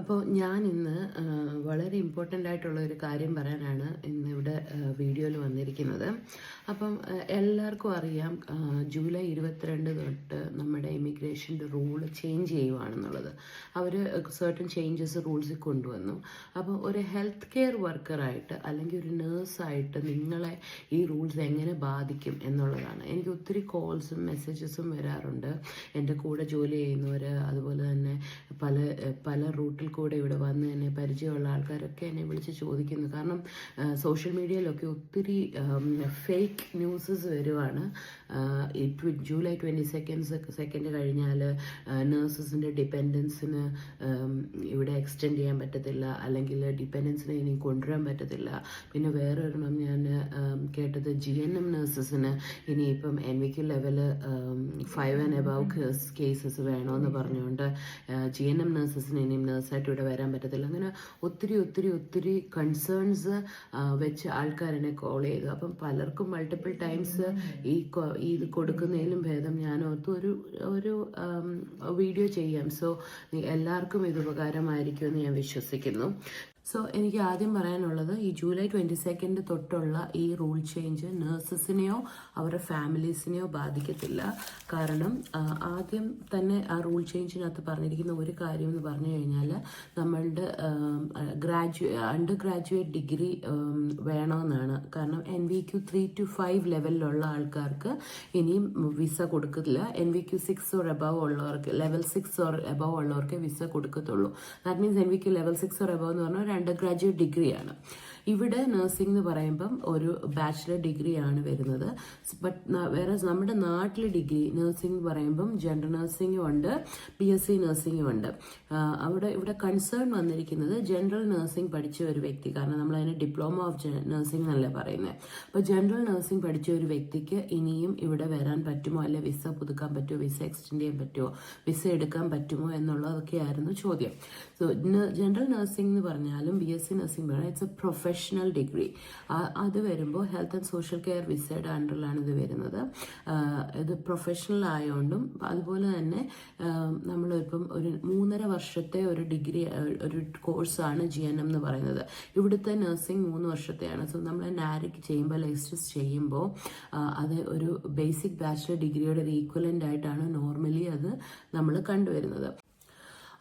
അപ്പോൾ ഞാൻ ഇന്ന് വളരെ ഇമ്പോർട്ടന്റ് ആയിട്ടുള്ള ഒരു കാര്യം പറയാനാണ് ഇന്ന് ഇവിടെ വീഡിയോയിൽ വന്നിരിക്കുന്നത്. അപ്പം എല്ലാവർക്കും അറിയാം ജൂലൈ ഇരുപത്തിരണ്ട് തൊട്ട് നമ്മുടെ ഇമിഗ്രേഷന്റെ റൂൾ ചേഞ്ച് ചെയ്യുവാണെന്നുള്ളത്. അവർ സർട്ടൻ ചേഞ്ചസ് റൂൾസിൽ കൊണ്ടുവന്നു. അപ്പോൾ ഒരു ഹെൽത്ത് കെയർ വർക്കറായിട്ട് അല്ലെങ്കിൽ ഒരു നേഴ്സായിട്ട് നിങ്ങളെ ഈ റൂൾസ് എങ്ങനെ ബാധിക്കും എന്നുള്ളതാണ്. എനിക്ക് ഒത്തിരി കോൾസും മെസ്സേജസും വരാറുണ്ട്. എന്റെ കൂടെ ജോലി ചെയ്യുന്നവർ അതുപോലെ തന്നെ പല പല റൂട്ടിൽ കൂടെ ഇവിടെ വന്ന് എന്നെ പരിചയമുള്ള ആൾക്കാരൊക്കെ എന്നെ വിളിച്ച് ചോദിക്കുന്നു. കാരണം സോഷ്യൽ മീഡിയയിലൊക്കെ ഒത്തിരി ഫേക്ക് ന്യൂസസ് വരുവാണ്. ജൂലൈ ട്വന്റി സെക്കൻഡ് സെക്കൻഡ് കഴിഞ്ഞാൽ നേഴ്സസിന്റെ ഡിപ്പെൻഡൻസിന് ഇവിടെ എക്സ്റ്റെൻഡ് ചെയ്യാൻ പറ്റത്തില്ല. അല്ലെങ്കിൽ ഡിപ്പെൻഡൻസിനെ ഇനി കൊണ്ടുവരാൻ പറ്റത്തില്ല. പിന്നെ വേറെ ഒരെണ്ണം ഞാൻ കേട്ടത് ജി എൻ എം നേഴ്സസിന് ഇനിയിപ്പം N V Q level five and above cases വേണമെന്ന് പറഞ്ഞുകൊണ്ട് ജി എൻ എം നേഴ്സസിന് ഇനിയും നേഴ്സായിട്ട് ഇവിടെ വരാൻ പറ്റത്തില്ല. അങ്ങനെ ഒത്തിരി ഒത്തിരി ഒത്തിരി കൺസേൺസ് വെച്ച് ആൾക്കാരെന്നെ കോൾ ചെയ്തു. അപ്പം പലർക്കും മൾട്ടിപ്പിൾ ടൈംസ് ഈ ഇത് കൊടുക്കുന്നതിലും ഭേദം ഞാൻ ഓർത്ത് ഒരു ഒരു വീഡിയോ ചെയ്യാം. സോ എല്ലാവർക്കും ഇത് ഉപകാരമായിരിക്കുമെന്ന് ഞാൻ വിശ്വസിക്കുന്നു. സോ എനിക്ക് ആദ്യം പറയാനുള്ളത് ഈ ജൂലൈ ട്വന്റി സെക്കൻഡ് തൊട്ടുള്ള ഈ റൂൾ ചേഞ്ച് നഴ്സസിനെയോ അവരുടെ ഫാമിലീസിനെയോ ബാധിക്കത്തില്ല. കാരണം ആദ്യം തന്നെ ആ റൂൾ ചേഞ്ചിനകത്ത് പറഞ്ഞിരിക്കുന്ന ഒരു കാര്യം എന്ന് പറഞ്ഞു കഴിഞ്ഞാൽ നമ്മളുടെ ഗ്രാജുവേ അണ്ടർ ഗ്രാജുവേറ്റ് ഡിഗ്രി വേണമെന്നാണ്. കാരണം N V Q three to five ലെവലിലുള്ള ആൾക്കാർക്ക് ഇനിയും വിസ കൊടുക്കില്ല N V Q six or above ഉള്ളവർക്ക് ലെവൽ സിക്സ് ഓർ എബവ് ഉള്ളവർക്ക് visa കൊടുക്കത്തുള്ളൂ. That means N V Q level six or above എന്ന് പറഞ്ഞാൽ ഒരു അണ്ടർ ഗ്രാജുവേറ്റ് ഡിഗ്രിയാണ് ഇവിടെ നഴ്സിംഗ് എന്ന് പറയുമ്പം ഒരു ബാച്ചിലർ ഡിഗ്രിയാണ് വരുന്നത്. ബട്ട് വേറെ നമ്മുടെ നാട്ടിലെ ഡിഗ്രി നഴ്സിംഗ് എന്ന് പറയുമ്പം ജനറൽ നഴ്സിംഗും ഉണ്ട് പി എസ് സി നഴ്സിംഗും ഉണ്ട്. അവിടെ ഇവിടെ കൺസേൺ വന്നിരിക്കുന്നത് ജനറൽ നഴ്സിംഗ് പഠിച്ച ഒരു വ്യക്തി കാരണം നമ്മൾ അതിന് ഡിപ്ലോമ ഓഫ് നഴ്സിംഗ് എന്നല്ലേ പറയുന്നത് അപ്പോൾ ജനറൽ നഴ്സിംഗ് പഠിച്ച ഒരു വ്യക്തിക്ക് ഇനിയും ഇവിടെ വരാൻ പറ്റുമോ? അല്ലെ വിസ പുതുക്കാൻ പറ്റുമോ? വിസ എക്സ്റ്റെൻഡ് ചെയ്യാൻ പറ്റുമോ? വിസ എടുക്കാൻ പറ്റുമോ? എന്നുള്ളതൊക്കെയായിരുന്നു ചോദ്യം. സോ ജനറൽ നഴ്സിംഗ് എന്ന് പറഞ്ഞാലും ബി എസ് സി നഴ്സിംഗ് വേണം. ഇറ്റ്സ് എ പ്രൊഫഷണൽ ഡിഗ്രി അത് വരുമ്പോൾ ഹെൽത്ത് ആൻഡ് സോഷ്യൽ കെയർ വിസയുടെ അണ്ടറിലാണ് ഇത് വരുന്നത്. ഇത് പ്രൊഫഷണൽ ആയതുകൊണ്ടും അതുപോലെ തന്നെ നമ്മളിപ്പം ഒരു മൂന്നര വർഷത്തെ ഒരു ഡിഗ്രി ഒരു കോഴ്സാണ് ജി എൻ എം എന്ന് പറയുന്നത്. ഇവിടുത്തെ നഴ്സിംഗ് മൂന്ന് വർഷത്തെയാണ്. സോ നമ്മൾ നാരിക് ചെയ്യുമ്പോൾ ലൈസൻസ് ചെയ്യുമ്പോൾ അത് ഒരു ബേസിക് ബാച്ചിലർ ഡിഗ്രിയുടെ ഒരു ഈക്വലന്റ് ആയിട്ടാണ് നോർമലി അത് നമ്മൾ കണ്ടുവരുന്നത്.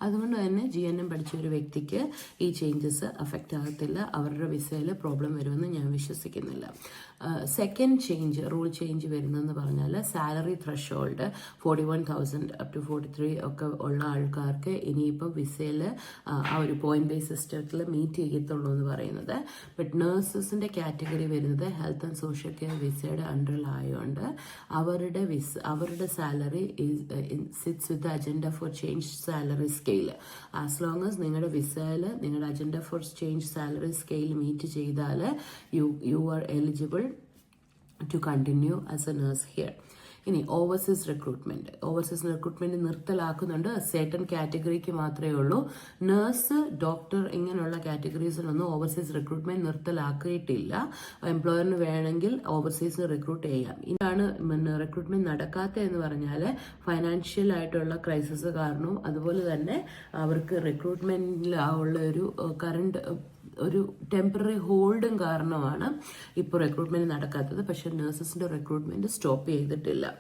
അതുകൊണ്ട് തന്നെ ജി എൻ എം പഠിച്ച ഒരു വ്യക്തിക്ക് ഈ ചേഞ്ചസ് അഫക്റ്റ് ആകത്തില്ല. അവരുടെ വിസയിൽ പ്രോബ്ലം വരുമെന്ന് ഞാൻ വിശ്വസിക്കുന്നില്ല. സെക്കൻഡ് ചേഞ്ച് റൂൾ ചേഞ്ച് വരുന്നതെന്ന് പറഞ്ഞാൽ salary threshold forty one thousand up to forty three ഒക്കെ ഉള്ള ആൾക്കാർക്ക് ഇനിയിപ്പോൾ വിസയിൽ ആ ഒരു പോയിന്റ് ബേസ് സിസ്റ്റത്തിൽ മീറ്റ് ചെയ്യത്തുള്ളൂ എന്ന് പറയുന്നത്. ബട്ട് നേഴ്സസിന്റെ കാറ്റഗറി വരുന്നത് ഹെൽത്ത് ആൻഡ് സോഷ്യൽ കെയർ വിസയുടെ അണ്ടറിലായതുകൊണ്ട് അവരുടെ വിസ അവരുടെ salary sits with agenda for change salary scale as long as നിങ്ങളുടെ വിസയിൽ നിങ്ങളുടെ agenda for change salary scale meet ചെയ്താൽ you you are eligible to continue as a nurse here ഇനി overseas recruitment overseas recruitment നിർത്തലാക്കുന്നുണ്ട്. Certain കാറ്റഗറിക്ക് മാത്രമേ ഉള്ളൂ. Nurse doctor ഇങ്ങനെയുള്ള കാറ്റഗറീസിലൊന്നും ഓവർസീസ് റിക്രൂട്ട്മെന്റ് നിർത്തലാക്കിയിട്ടില്ല. എംപ്ലോയറിന് വേണമെങ്കിൽ ഓവർസീസ് റിക്രൂട്ട് ചെയ്യാം. ഇതാണ് റിക്രൂട്ട്മെന്റ് നടക്കാത്ത എന്ന് പറഞ്ഞാൽ ഫൈനാൻഷ്യൽ ആയിട്ടുള്ള ക്രൈസിസ് കാരണവും അതുപോലെ തന്നെ അവർക്ക് റിക്രൂട്ട്മെന്റിൽ ഉള്ള ഒരു കറണ്ട് ഒരു ടെമ്പററി ഹോൾഡും കാരണമാണ് ഇപ്പോൾ റിക്രൂട്ട്മെന്റ് നടക്കാത്തത്. പക്ഷേ നഴ്സസിന്റെ റിക്രൂട്ട്മെന്റ് സ്റ്റോപ്പ് ചെയ്തിട്ടില്ല.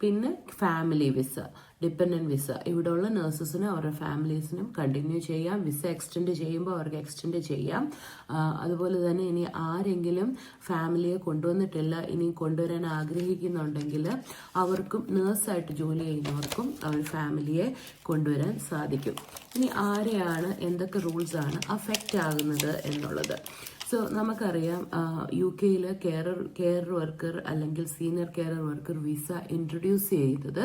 പിന്നെ ഫാമിലി വിസ ഡിപ്പെൻഡന്റ് വിസ ഇവിടെയുള്ള നേഴ്സസിനും അവരുടെ ഫാമിലീസിനും കണ്ടിന്യൂ ചെയ്യാം. വിസ എക്സ്റ്റെൻഡ് ചെയ്യുമ്പോൾ അവർക്ക് എക്സ്റ്റെൻഡ് ചെയ്യാം. അതുപോലെ തന്നെ ഇനി ആരെങ്കിലും ഫാമിലിയെ കൊണ്ടുവന്നിട്ടില്ല ഇനി കൊണ്ടുവരാൻ ആഗ്രഹിക്കുന്നുണ്ടെങ്കിൽ അവർക്കും നേഴ്സായിട്ട് ജോലി ചെയ്യുന്നവർക്കും അവർ ഫാമിലിയെ കൊണ്ടുവരാൻ സാധിക്കും. ഇനി ആരെയാണ് എന്തൊക്കെ റൂൾസാണ് അഫക്റ്റ് ആകുന്നത് എന്നുള്ളത്. സോ നമുക്കറിയാം യു കെയിൽ കെയർ കെയർ വർക്കർ അല്ലെങ്കിൽ senior care worker visa introduce ചെയ്തത്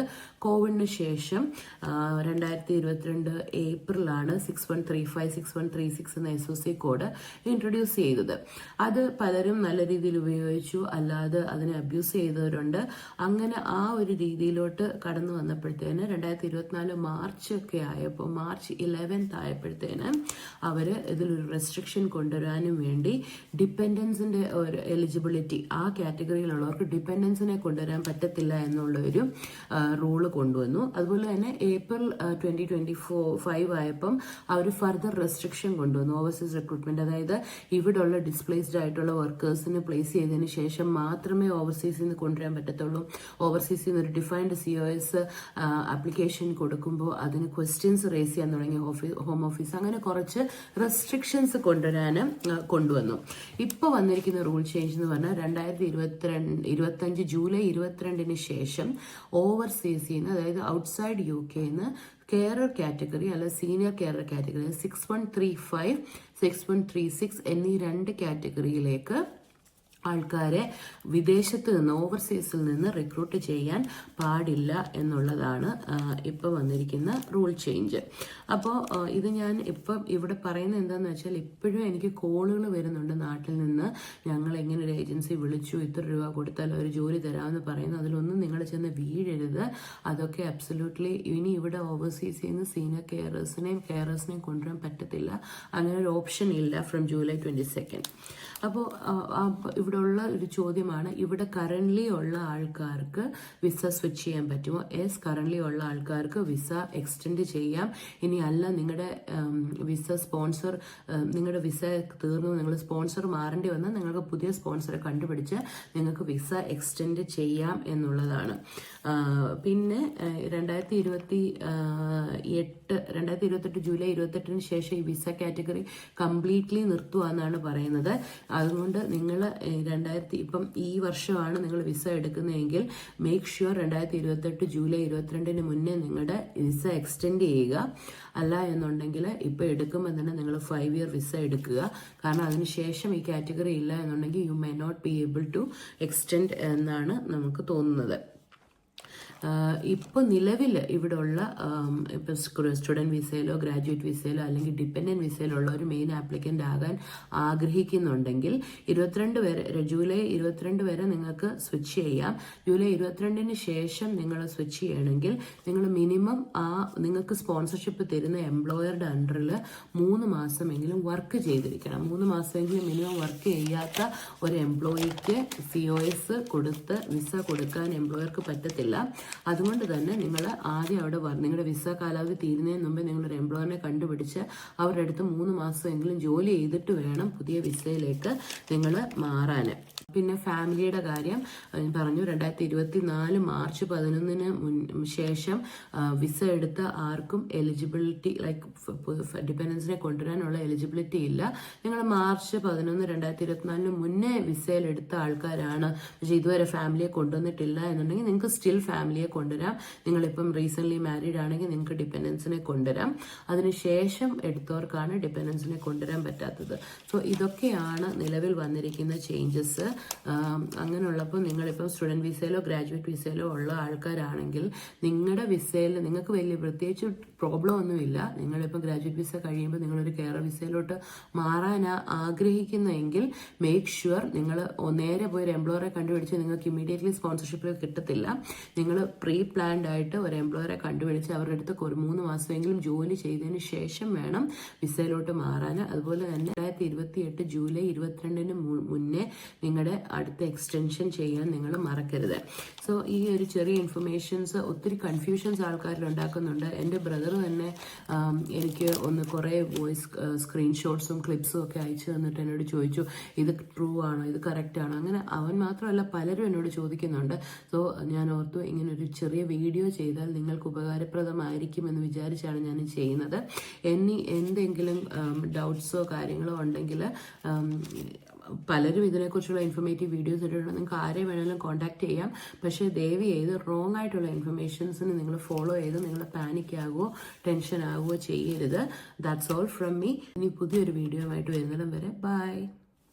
കോവിഡിന് ശേഷം രണ്ടായിരത്തി ഇരുപത്തിരണ്ട് ഏപ്രിലാണ് six one three five six one three six എന്ന S O C code introduce ചെയ്തത്. അത് പലരും നല്ല രീതിയിൽ ഉപയോഗിച്ചു അല്ലാതെ അതിനെ അബ്യൂസ് ചെയ്തവരുണ്ട്. അങ്ങനെ ആ ഒരു രീതിയിലോട്ട് കടന്നു വന്നപ്പോഴത്തേന് രണ്ടായിരത്തി ഇരുപത്തിനാല് മാർച്ച് ഒക്കെ ആയപ്പോൾ മാർച്ച് ഇലവൻത്ത് ആയപ്പോഴത്തേന് അവർ ഇതിലൊരു റെസ്ട്രിക്ഷൻ കൊണ്ടുവരാനും വേണ്ടി ഡിപ്പെൻഡൻസിന്റെ ഒരു എലിജിബിലിറ്റി ആ കാറ്റഗറിയിലുള്ളവർക്ക് ഡിപ്പെൻഡൻസിനെ കൊണ്ടുവരാൻ പറ്റത്തില്ല എന്നുള്ള ഒരു റൂൾ കൊണ്ടുവന്നു. അതുപോലെ തന്നെ April twenty twenty four five ആയപ്പം അവർ ഫർദർ റെസ്ട്രിക്ഷൻ കൊണ്ടുവന്നു. ഓവർസീസ് റിക്രൂട്ട്മെന്റ് അതായത് ഇവിടെയുള്ള ഡിസ്പ്ലേസ്ഡ് ആയിട്ടുള്ള വർക്കേഴ്സിന് പ്ലേസ് ചെയ്തതിന് ശേഷം മാത്രമേ ഓവർസീസിൽ നിന്ന് കൊണ്ടുവരാൻ പറ്റത്തുള്ളൂ. ഓവർസീസിൽ നിന്ന് ഒരു defined C O S application കൊടുക്കുമ്പോൾ അതിന് ക്വസ്റ്റ്യൻസ് റേസ് ചെയ്യാൻ തുടങ്ങി ഹോം ഓഫീസ്. അങ്ങനെ കുറച്ച് റെസ്ട്രിക്ഷൻസ് കൊണ്ടുവരാൻ കൊണ്ടുവന്നു. ഇപ്പോൾ വന്നിരിക്കുന്ന റൂൾ ചേഞ്ച് എന്ന് പറഞ്ഞാൽ രണ്ടായിരത്തി ഇരുപത്തിരണ്ട് ഇരുപത്തഞ്ച് ജൂലൈ ഇരുപത്തിരണ്ടിന് ശേഷം ഓവർസീസിൽ നിന്ന് അതായത് ഔട്ട്സൈഡ് യു കെ നിന്ന് കെയറർ കാറ്റഗറി അല്ല senior carer category six one three five six one three six എന്നീ രണ്ട് കാറ്റഗറിയിലേക്ക് ആൾക്കാരെ വിദേശത്ത് നിന്ന് ഓവർസീസിൽ നിന്ന് റിക്രൂട്ട് ചെയ്യാൻ പാടില്ല എന്നുള്ളതാണ് ഇപ്പോൾ വന്നിരിക്കുന്ന റൂൾ ചേഞ്ച് അപ്പോൾ ഇത് ഞാൻ ഇപ്പം ഇവിടെ പറയുന്നത് എന്താണെന്ന് വെച്ചാൽ ഇപ്പോഴും എനിക്ക് കോളുകൾ വരുന്നുണ്ട് നാട്ടിൽ നിന്ന്. ഞങ്ങൾ എങ്ങനെ ഒരു ഏജൻസി വിളിച്ചു ഇത്ര രൂപ കൊടുത്താൽ ഒരു ജോലി തരാമെന്ന് പറയുന്നു. അതിലൊന്നും നിങ്ങൾ ചെന്ന് വീഴരുത്. അതൊക്കെ അബ്സല്യൂട്ട്ലി ഇനി ഇവിടെ ഓവർസീസിൽ നിന്ന് സീനിയർ കെയറേഴ്സിനെയും കെയറേഴ്സിനെയും കൊണ്ടുവരാൻ പറ്റത്തില്ല. അങ്ങനെ ഒരു ഓപ്ഷൻ ഇല്ല ഫ്രം ജൂലൈ ട്വന്റി സെക്കൻഡ് അപ്പോൾ ഇവിടെ ഉള്ള ഒരു ചോദ്യമാണ് ഇവിടെ കറന്റ്ലി ഉള്ള ആൾക്കാർക്ക് വിസ സ്വിച്ച് ചെയ്യാൻ പറ്റുമോ? എസ് കറന്റ്ലി ഉള്ള ആൾക്കാർക്ക് വിസ എക്സ്റ്റെൻഡ് ചെയ്യാം. ഇനി അല്ല നിങ്ങളുടെ വിസ സ്പോൺസർ നിങ്ങളുടെ വിസ തീർന്നു നിങ്ങൾ സ്പോൺസർ മാറേണ്ടി വന്നാൽ നിങ്ങൾക്ക് പുതിയ സ്പോൺസറെ കണ്ടുപിടിച്ച് നിങ്ങൾക്ക് വിസ എക്സ്റ്റെൻഡ് ചെയ്യാം എന്നുള്ളതാണ്. പിന്നെ രണ്ടായിരത്തി ഇരുപത്തി എട്ട് രണ്ടായിരത്തി ഇരുപത്തെട്ട് ജൂലൈ ഇരുപത്തെട്ടിന് ശേഷം ഈ വിസ കാറ്റഗറി കംപ്ലീറ്റ്ലി നിർത്തുക എന്നാണ് പറയുന്നത്. അതുകൊണ്ട് നിങ്ങൾ രണ്ടായിരത്തി ഇപ്പം ഈ വർഷമാണ് നിങ്ങൾ വിസ എടുക്കുന്നതെങ്കിൽ മേക്ക് ഷുവർ രണ്ടായിരത്തി ഇരുപത്തെട്ട് ജൂലൈ ഇരുപത്തിരണ്ടിന് മുന്നേ നിങ്ങളുടെ വിസ എക്സ്റ്റെൻഡ് ചെയ്യുക. അല്ല എന്നുണ്ടെങ്കിൽ ഇപ്പോൾ എടുക്കുമ്പോൾ തന്നെ നിങ്ങൾ ഫൈവ് ഇയർ വിസ എടുക്കുക. കാരണം അതിനുശേഷം ഈ കാറ്റഗറി ഇല്ല എന്നുണ്ടെങ്കിൽ you may not be able to extend എന്നാണ് നമുക്ക് തോന്നുന്നത്. ഇപ്പോൾ നിലവിൽ ഇവിടെയുള്ള ഇപ്പം സ്റ്റുഡന്റ് വിസയിലോ ഗ്രാജുവേറ്റ് വിസയിലോ അല്ലെങ്കിൽ ഡിപ്പെൻഡന്റ് വിസയിലോ ഉള്ള ഒരു മെയിൻ ആപ്ലിക്കന്റ് ആകാൻ ആഗ്രഹിക്കുന്നുണ്ടെങ്കിൽ ഇരുപത്തിരണ്ട് വരെ ജൂലൈ ഇരുപത്തിരണ്ട് വരെ നിങ്ങൾക്ക് സ്വിച്ച് ചെയ്യാം. ജൂലൈ ഇരുപത്തിരണ്ടിന് ശേഷം നിങ്ങൾ സ്വിച്ച് ചെയ്യണമെങ്കിൽ നിങ്ങൾ മിനിമം ആ നിങ്ങൾക്ക് സ്പോൺസർഷിപ്പ് തരുന്ന എംപ്ലോയറുടെ അണ്ടറിൽ മൂന്ന് മാസമെങ്കിലും വർക്ക് ചെയ്തിരിക്കണം. മൂന്ന് മാസമെങ്കിലും മിനിമം വർക്ക് ചെയ്യാത്ത ഒരു എംപ്ലോയിക്ക് സി ഒ എസ് കൊടുത്ത് വിസ കൊടുക്കാൻ എംപ്ലോയർക്ക് പറ്റത്തില്ല. അതുകൊണ്ട് തന്നെ നിങ്ങൾ ആദ്യം അവിടെ നിങ്ങളുടെ വിസ കാലാവധി തീരുന്നതിന് മുമ്പേ നിങ്ങളൊരു എംപ്ലോയറിനെ കണ്ടുപിടിച്ച് അവരുടെ അടുത്ത് മൂന്ന് മാസമെങ്കിലും ജോലി ചെയ്തിട്ട് വേണം പുതിയ വിസയിലേക്ക് നിങ്ങൾ മാറാൻ പിന്നെ ഫാമിലിയുടെ കാര്യം പറഞ്ഞു രണ്ടായിരത്തി ഇരുപത്തി നാല് മാർച്ച് പതിനൊന്നിന് മുൻ ശേഷം വിസ എടുത്ത ആർക്കും എലിജിബിലിറ്റി ലൈക്ക് ഡിപ്പെൻഡൻസിനെ കൊണ്ടുവരാനുള്ള എലിജിബിലിറ്റി ഇല്ല. നിങ്ങൾ മാർച്ച് പതിനൊന്ന് രണ്ടായിരത്തി ഇരുപത്തിനാലിന് മുന്നേ വിസയിൽ എടുത്ത ആൾക്കാരാണ്. പക്ഷേ ഇതുവരെ ഫാമിലിയെ കൊണ്ടുവന്നിട്ടില്ല എന്നുണ്ടെങ്കിൽ നിങ്ങൾക്ക് സ്റ്റിൽ ഫാമിലിയെ കൊണ്ടുവരാം. നിങ്ങളിപ്പം റീസെന്റ്ലി മാരീഡ് ആണെങ്കിൽ നിങ്ങൾക്ക് ഡിപ്പെൻഡൻസിനെ കൊണ്ടുവരാം. അതിനുശേഷം എടുത്തവർക്കാണ് ഡിപ്പെൻഡൻസിനെ കൊണ്ടുവരാൻ പറ്റാത്തത്. സോ ഇതൊക്കെയാണ് നിലവിൽ വന്നിരിക്കുന്ന ചേഞ്ചസ്. അങ്ങനെയുള്ളപ്പോൾ നിങ്ങളിപ്പോൾ സ്റ്റുഡന്റ് വിസയിലോ ഗ്രാജുവേറ്റ് വിസയിലോ ഉള്ള ആൾക്കാരാണെങ്കിൽ നിങ്ങളുടെ വിസയിൽ നിങ്ങൾക്ക് വലിയ പ്രത്യേകിച്ച് പ്രോബ്ലം ഒന്നുമില്ല നിങ്ങളിപ്പോൾ ഗ്രാജുവേറ്റ് വിസ കഴിയുമ്പോൾ നിങ്ങളൊരു കേരള വിസയിലോട്ട് മാറാൻ ആഗ്രഹിക്കുന്നെങ്കിൽ മേക്ക് ഷുവർ നിങ്ങൾ നേരെ പോയി ഒരു എംപ്ലോയറെ കണ്ടുപിടിച്ച് നിങ്ങൾക്ക് ഇമ്മീഡിയറ്റ്ലി സ്പോൺസർഷിപ്പ് കിട്ടത്തില്ല. നിങ്ങൾ പ്രീ പ്ലാൻഡ് ആയിട്ട് ഒരു എംപ്ലോയറെ കണ്ടുപിടിച്ച് അവരുടെ അടുത്ത് ഒരു മൂന്ന് മാസമെങ്കിലും ജോലി ചെയ്തതിന് ശേഷം വേണം വിസയിലോട്ട് മാറാൻ. അതുപോലെ തന്നെ രണ്ടായിരത്തി ഇരുപത്തി എട്ട് ജൂലൈ ഇരുപത്തിരണ്ടിന് മുന്നേ നിങ്ങളുടെ അടുത്ത എക്സ്റ്റൻഷൻ ചെയ്യാൻ നിങ്ങൾ മറക്കരുത്. സോ ഈ ഒരു ചെറിയ ഇൻഫർമേഷൻസ് ഒത്തിരി കൺഫ്യൂഷൻസ് ആൾക്കാരിൽ ഉണ്ടാക്കുന്നുണ്ട്. എന്റെ ബ്രദർ തന്നെ എനിക്ക് ഒന്ന് കുറേ വോയിസ് സ്ക്രീൻഷോട്ട്സും ക്ലിപ്സും ഒക്കെ അയച്ചു തന്നിട്ട് എന്നോട് ചോദിച്ചു ഇത് ട്രൂ ആണോ? ഇത് കറക്റ്റ് ആണോ? അങ്ങനെ അവൻ മാത്രമല്ല പലരും എന്നോട് ചോദിക്കുന്നുണ്ട്. സോ ഞാൻ ഓർത്തു ഇങ്ങനെ ഒരു ചെറിയ വീഡിയോ ചെയ്താൽ നിങ്ങൾക്ക് ഉപകാരപ്രദമായിരിക്കുമെന്ന് വിചാരിച്ചാണ് ഞാൻ ചെയ്യുന്നത്. എന്നി എന്തെങ്കിലും ഡൗട്ട്സോ കാര്യങ്ങളോ ഉണ്ടെങ്കിൽ പലരും ഇതിനെക്കുറിച്ചുള്ള ഇൻഫർമേറ്റീവ് വീഡിയോസ് ഇട്ടിട്ടുണ്ട് നിങ്ങൾക്ക് ആരെ വേണമെങ്കിലും കോൺടാക്ട് ചെയ്യാം. പക്ഷേ ദയവ് ചെയ്ത് റോങ് ആയിട്ടുള്ള ഇൻഫർമേഷൻസിന് നിങ്ങൾ ഫോളോ ചെയ്ത് നിങ്ങൾ പാനിക് ആകുമോ ടെൻഷൻ ആകുമോ ചെയ്യരുത്. ദാറ്റ്സ് ഓൾ ഫ്രം മീ ഇനി പുതിയൊരു വീഡിയോ ആയിട്ട് വരുന്നിടം വരെ. ബൈ